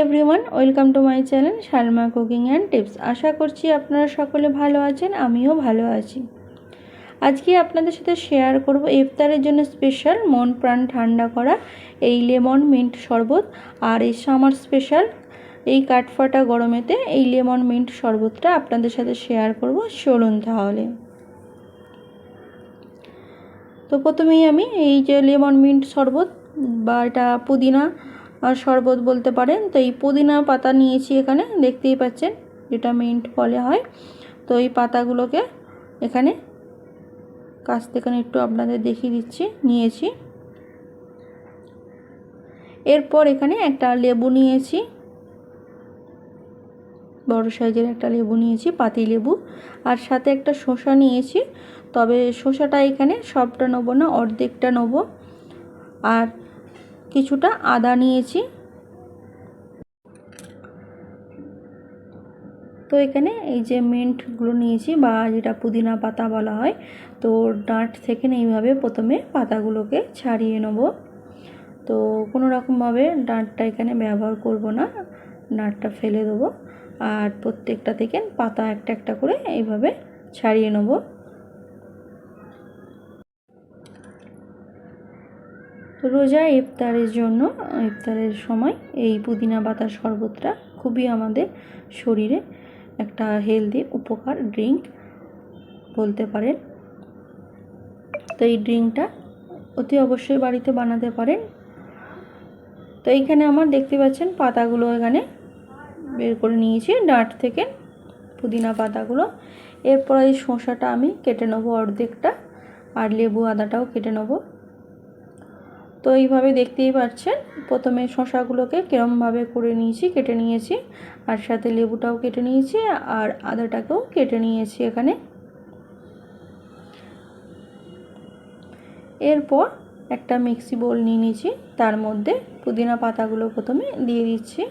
Everyone welcome to my channel Salma cooking and tips আশা করছি আপনারা সকলে ভালো আছেন, আমিও ভালো আছি। আজকে আপনাদের সাথে শেয়ার করব ইফতারের জন্য স্পেশাল মন প্রাণ ঠান্ডা করা এই লেমন মিন্ট শরবত আর এই সামার স্পেশাল এই কাঠফাটা গরমেতে এই লেমন মিন্ট শরবতটা আপনাদের সাথে শেয়ার করব, চলুন তাহলে। তো প্রথমেই আমি এই যে লেমন মিন্ট শরবত বা এটা পুদিনা শরবত বলতে পারেন। তো এই পুদিনা পাতা নিয়েছি এখানে, দেখতেই পাচ্ছেন যেটা মিন্ট ফলে হয়। তো এই পাতাগুলোকে এখানে কাছ থেকে একটু আপনাদের দেখিয়ে দিচ্ছি, নিয়েছি। এরপর এখানে একটা লেবু নিয়েছি। বড় সাইজের একটা লেবু নিয়েছি, পাতি লেবু। আর সাথে একটা শসা নিয়েছি। তবে শসাটা এখানে সবটা নেব না, অর্ধেকটা নেব। আর কিছুটা আদা নিয়েছি। তো এখানে এই যে মিন্টগুলো নিয়েছি বা যেটা পুদিনা পাতা বলা হয়, তো ডাঁট থেকে এইভাবে প্রথমে পাতাগুলোকে ছাড়িয়ে নেব। তো কোনো রকমভাবে ডাঁটটা এখানে ব্যবহার করব না, ডাঁটটা ফেলে দেবো। আর প্রত্যেকটা থেকে পাতা একটা একটা করে এইভাবে ছাড়িয়ে নেব। রোজা ইফতারের জন্য, ইফতারের সময় এই পুদিনা পাতার শরবতটা খুবই আমাদের শরীরে একটা হেলদি উপকার ড্রিঙ্ক বলতে পারেন। তো এই ড্রিঙ্কটা অতি অবশ্যই বাড়িতে বানাতে পারেন। তো এইখানে আমার দেখতে পাচ্ছেন পাতাগুলো এখানে বের করে নিয়েছি, ডাঁট থেকে পুদিনা পাতাগুলো। এরপর এই শসাটা আমি কেটে নেব অর্ধেকটা, আর লেবু আদাটাও কেটে নেব। তো এইভাবে দেখতেই পাচ্ছেন। প্রথমে শশাগুলোকে কীরমভাবে করে নিয়েছি, কেটে নিয়েছি। আর সাথে লেবুটাও কেটে নিয়েছি আর আদাটাকেও কেটে নিয়েছি এখানে। এরপর একটা মিক্সি বোল নিয়ে নিয়েছি। তার মধ্যে পুদিনা পাতাগুলো প্রথমে দিয়ে দিচ্ছি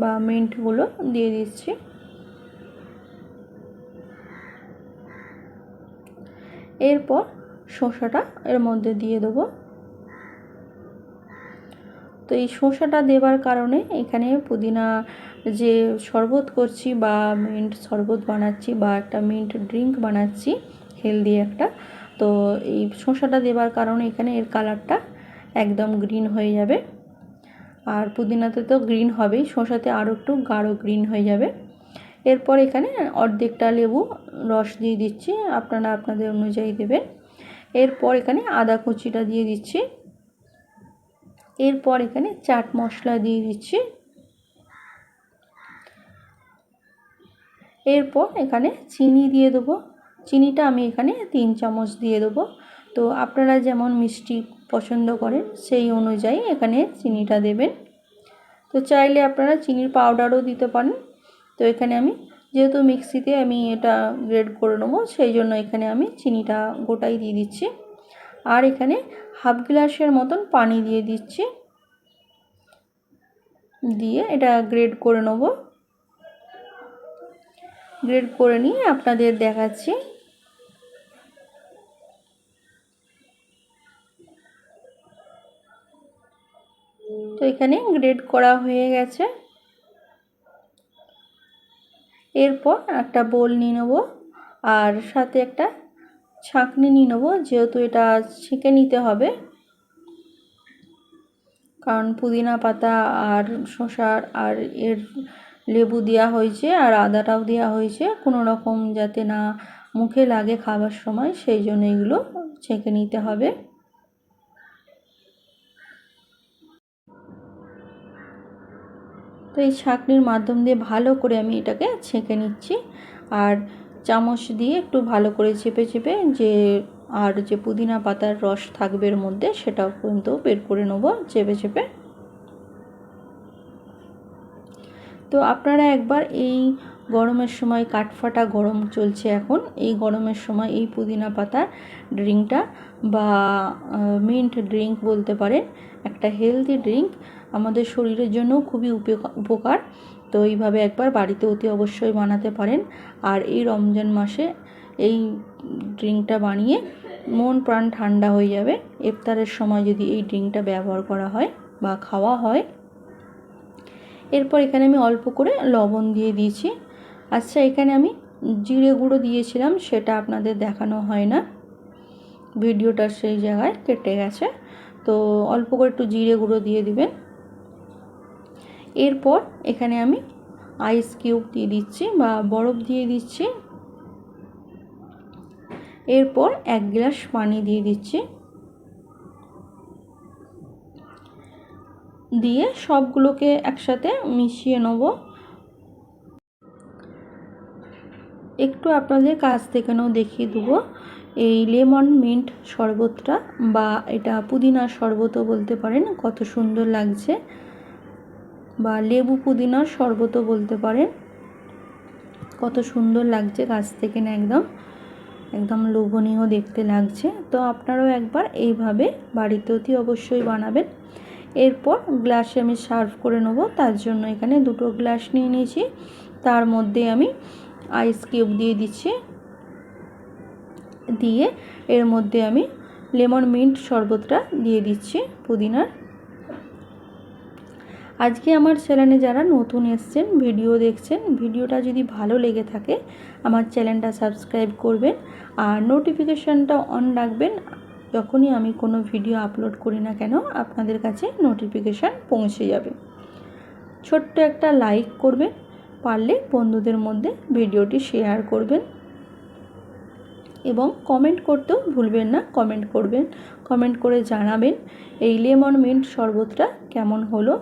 বা মিন্টগুলো দিয়ে দিচ্ছি। এরপর শসাটা এর মধ্যে দিয়ে দেবো। তো এই শসাটা দেবার কারণে এখানে পুদিনা যে শরবত করছি বা মিন্ট শরবত বানাচ্ছি বা একটা মিন্ট ড্রিঙ্ক বানাচ্ছি, হেলদি একটা, তো এই শসাটা দেবার কারণে এখানে এর কালারটা একদম গ্রিন হয়ে যাবে। আর পুদিনাতে তো গ্রিন হবেই, শসাতে আরও একটু গাঢ় গ্রিন হয়ে যাবে। এরপর এখানে অর্ধেকটা লেবু রস দিয়ে দিচ্ছি, আপনারা আপনাদের অনুযায়ী দেবেন। এরপর এখানে আদা কুচিটা দিয়ে দিচ্ছি। এরপর এখানে চাট মশলা দিয়ে দিচ্ছি। এরপর এখানে চিনি দিয়ে দেবো। চিনিটা আমি এখানে তিন চামচ দিয়ে দেবো। তো আপনারা যেমন মিষ্টি পছন্দ করেন, সেই অনুযায়ী এখানে চিনিটা দেবেন। তো চাইলে আপনারা চিনির পাউডারও দিতে পারেন। তো এখানে আমি যেহেতু মিক্সিতে আমি এটা গ্রেড করে নেব, সেই জন্য এখানে আমি চিনিটা গোটাই দিয়ে দিচ্ছি। আর এখানে হাফ গ্লাসের মতন পানি দিয়ে দিচ্ছি। দিয়ে এটা গ্রেড করে নেব। গ্রেড করে নিয়ে আপনাদের দেখাচ্ছি। তো এখানে গ্রেড করা হয়ে গেছে। এরপর একটা বোল নিয়ে নেব। আর সাথে একটা ছাঁকনি নিয়ে নেব, যেহেতু এটা ছেঁকে নিতে হবে। কারণ পুদিনা পাতা আর শশার আর এর লেবু দেওয়া হয়েছে আর আদাটাও দেওয়া হয়েছে। কোনো রকম যাতে না মুখে লাগে খাবার সময়, সেই জন্য এগুলো ছেঁকে নিতে হবে। তো এই ছাঁকনির মাধ্যম দিয়ে ভালো করে আমি এটাকে ছেঁকে নিচ্ছি। আর চামচ দিয়ে একটু ভালো করে চেপে চেপে যে আর যে পুদিনা পাতার রস থাকবে এর মধ্যে সেটাও কিন্তু বের করে নেব চেপে চেপে। তো আপনারা একবার এই গরমের সময় কাঠফাটা গরম চলছে এখন, এই গরমের সময় এই পুদিনা পাতার ড্রিঙ্কটা বা মিন্ট ড্রিঙ্ক বলতে পারেন, একটা হেলদি ড্রিঙ্ক আমাদের শরীরের জন্য খুবই উপকার। তো এইভাবে একবার বাড়িতে অতি অবশ্যই বানাতে পারেন। আর এই রমজান মাসে এই ড্রিঙ্কটা বানিয়ে মন প্রাণ ঠান্ডা হয়ে যাবে। ইফতারের সময় যদি এই ড্রিঙ্কটা ব্যবহার করা হয় বা খাওয়া হয়। এরপর এখানে আমি অল্প করে লবণ দিয়ে দিয়েছি। আচ্ছা এখানে আমি জিরে গুঁড়ো দিয়েছিলাম, সেটা আপনাদের দেখানো হয় না। ভিডিওটা সেই জায়গায় কেটে গেছে। তো অল্প করে একটু জিরে গুঁড়ো দিয়ে দিবেন। এরপর এখানে আমি আইস কিউব দিয়ে দিচ্ছি বা বরফ দিয়ে দিচ্ছি। এরপর এক গ্লাস পানি দিয়ে দিচ্ছি। দিয়ে সবগুলোকে একসাথে মিশিয়ে নেব। একটু আপনাদের কাছ থেকেও দেখিয়ে দেবো। এই লেমন মিন্ট শরবতটা বা এটা পুদিনার শরবতও বলতে পারেন, কত সুন্দর লাগছে। বা লেবু পুদিনার শরবতও বলতে পারেন। কত সুন্দর লাগছে গাছ থেকে না একদম একদম লোভনীয় দেখতে লাগছে। তো আপনারাও একবার এইভাবে বাড়িতে অতি অবশ্যই বানাবেন। এরপর গ্লাসে আমি সার্ভ করে নেব, তার জন্য এখানে দুটো গ্লাস নিয়ে নিয়েছি। তার মধ্যে আমি আইস কিউব দিয়ে দিচ্ছি। দিয়ে এর মধ্যে আমি লেমন মিন্ট শরবতটা দিয়ে দিচ্ছি পুদিনার। আজকে আমার চ্যানেলে যারা নতুন এসছেন, ভিডিও দেখছেন, ভিডিওটা যদি ভালো লেগে থাকে, আমার চ্যানেলটা সাবস্ক্রাইব করবেন আর নোটিফিকেশানটা অন রাখবেন যখনই আমি কোনো ভিডিও আপলোড করি না কেন, আপনাদের কাছে নোটিফিকেশান পৌঁছে যাবে। ছোট্ট একটা লাইক করবেন, পারলে বন্ধুদের মধ্যে ভিডিওটি শেয়ার করবেন। এবং কমেন্ট করতেও ভুলবেন না, কমেন্ট করবেন, কমেন্ট করে জানাবেন, এই লেমন মিন্ট শরবতটা কেমন হলো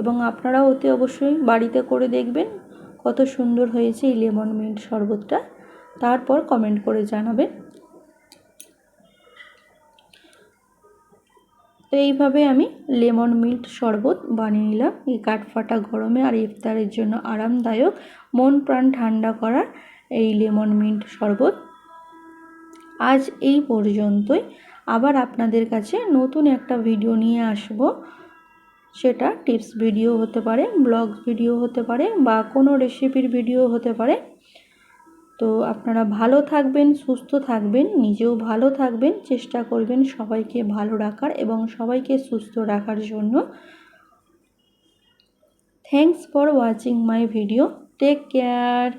এবং আপনারাও অতি অবশ্যই বাড়িতে করে দেখবেন কত সুন্দর হয়েছে এই লেমন মিন্ট শরবতটা। তারপর কমেন্ট করে জানাবেন। তো এইভাবে আমি লেমন মিল্ট শরবত বানিয়ে নিলাম। এই কাঠফাটা গরমে আর ইফতারের জন্য আরামদায়ক, মন প্রাণ ঠান্ডা করা এই লেমন মিন্ট শরবত। আজ এই পর্যন্তই। আবার আপনাদের কাছে নতুন একটা ভিডিও নিয়ে আসব। সেটা টিপস ভিডিও হতে পারে ব্লগ ভিডিও হতে পারে বা কোনো রেসিপির ভিডিও হতে পারে। তো আপনারা ভালো থাকবেন, সুস্থ থাকবেন, নিজেও ভালো থাকবেন, চেষ্টা করবেন সবাইকে ভালো রাখার এবং সবাইকে সুস্থ রাখার জন্য। Thanks for watching my video take care